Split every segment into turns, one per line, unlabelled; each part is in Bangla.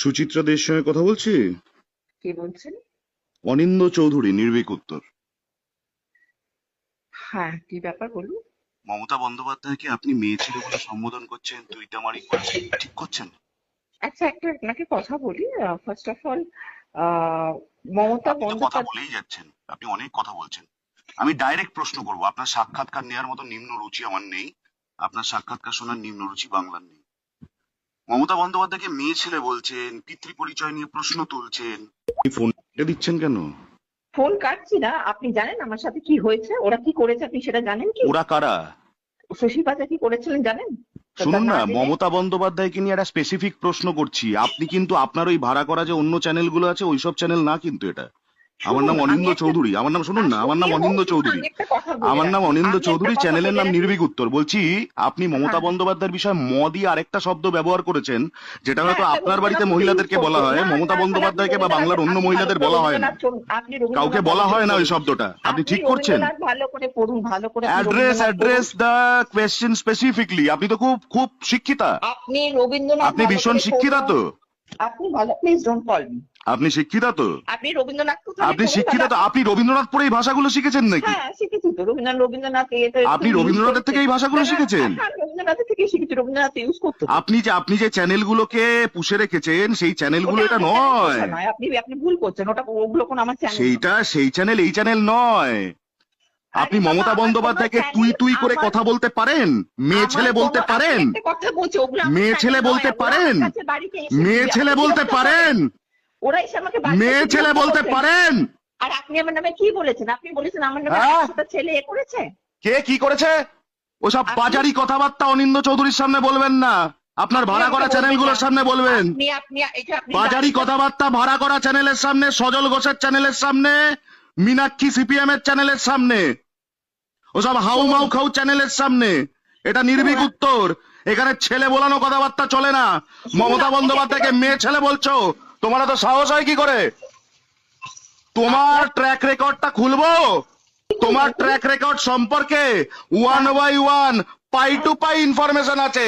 সুচিত্রা দের সঙ্গে কথা বলছি?
কে বলছেন?
অনিন্দ চৌধুরী নির্ভীক উত্তর।
হ্যাঁ কি ব্যাপার বলুন?
মমতা বন্দ্যোপাধ্যায়কে আপনি মেয়ে ছেলে বলে সম্বোধন করছেন তুইটামারি করছেন ঠিক করছেন?
আচ্ছা একটা আপনাকে কথা বলি। ফার্স্ট অফ অল মমতা
কথা বলেই যাচ্ছেন আপনি অনেক কথা বলছেন। আমি ডাইরেক্ট প্রশ্ন করব আপনার সাক্ষাৎকার নেওয়ার মতো নিম্ন রুচি আমার নেই আপনার সাক্ষাৎকার শোনার নিম্ন রুচি বাংলার নেই। মমতা বন্দ্যোপাধ্যায়কে মেয়ে ছেলে বলছেন পিতৃ পরিচয় নিয়ে প্রশ্ন তুলছেন। ফোন দিচ্ছেন কেন?
ফোন কাটছি না আপনি জানেন আমার সাথে কি হয়েছে? ওরা কি করেছে আপনি সেটা জানেন কি?
ওরা কারা?
শশী পাজা কি করেছিলেন জানেন?
শুনুন না
না
মমতা বন্দ্যোপাধ্যায়কে নিয়ে একটা স্পেসিফিক প্রশ্ন করছি। আপনি কিন্তু আপনার ওই ভাড়া করা যে অন্য চ্যানেলগুলো আছে ওইসব চ্যানেল না কিন্তু এটা। আমার নাম অনিন্দ চৌধুরী। আমার নাম শুনুন না আমার নাম অনিন্দ চৌধুরী। আমার নাম। অনিন্দ চৌধুরী চ্যানেলের নাম। নির্ভীক উত্তর। বলছি আপনি মমতা
হ্যাঁ।
বন্দ্যোপাধ্যায়ের বিষয়ে মদই আরেকটা শব্দ ব্যবহার করেছেন যেটা হয়তো
হ্যাঁ,
আপনার বাড়িতে মহিলাদেরকে বলা হয়। মমতা বন্দ্যোপাধ্যায়কে বা বাংলার অন্য মহিলাদের বলা হয় না। কাউকে বলা হয় না ওই শব্দটা। আপনি ঠিক করছেন। Address address. The question specifically আপনি তো খুব খুব শিক্ষিতা।
আপনি রবীন্দ্রনাথ
আপনি ভীষণ শিক্ষিতা তো।
আপনি ভালো প্লিজ ডোন্ট কল মি
আপনি শিক্ষিতা তো?
আপনি রবীন্দ্রনাথ
আপনি শিক্ষিতা তো? আপনি রবীন্দ্রনাথ পড়ে এই ভাষাগুলো শিখেছেন নাকি?
হ্যাঁ শিখেছি তো। রবীন্দ্রনাথ রবীন্দ্রনাথ
আপনি রবীন্দ্রনাথের থেকে এই ভাষাগুলো শিখেছেন?
হ্যাঁ রবীন্দ্রনাথের থেকে শিখেছি। রবীন্দ্রনাথ ইউজ করতো।
আপনি যে আপনি যে চ্যানেলগুলোকে পুষে রেখেছেন সেই চ্যানেলগুলো এটা নয়।
আপনি আপনি ভুল করছেন। ওটা ওগুলো কোন আমার চ্যানেল
সেইটা সেই চ্যানেল এই চ্যানেল নয়। আপনি মমতা বন্দ্যোপাধ্যায়কে তুই তুই করে কথা বলতে পারেন? মেয়ে ছেলে বলতে পারেন? মেয়ে ছেলে বলতে পারেন? মেয়ে ছেলে বলতে পারেন।
ওরা এসে আমাকে
মেয়ে ছেলে বলতে পারেন?
আর আপনি আমার নামে কি বলেছেন? আপনি বলেছেন আমার নামে? একশোটা ছেলে এ করেছে?
কে কি করেছে? ওসব বাজারি কথাবার্তা অনিন্দ চৌধুরীর সামনে বলবেন না। আপনার ভাড়া করা চ্যানেলগুলোর সামনে বলবেন। বাজারি কথাবার্তা ভাড়া করা চ্যানেলের সামনে সজল ঘোষের চ্যানেলের সামনে মীনাক্ষী সিপিএম এর চ্যানেলের সামনে ওসব হাউ মাউ খাউ চ্যানেলের সামনে। এটা নির্ভীক উত্তর। এখানে ছেলে বলানো কথাবার্তা চলে না। মমতা বন্দ্যোপাধ্যায়কে মেয়ে ছেলে বলছো? তোমার তো সাহস হয় কি করে? তোমার ট্র্যাক রেকর্ডটা খুলবো? তোমার ট্র্যাক রেকর্ড সম্পর্কে one by one pi to pi information আছে।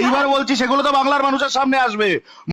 এইবার বলছি সেগুলো তো বাংলার মানুষের সামনে আসবে।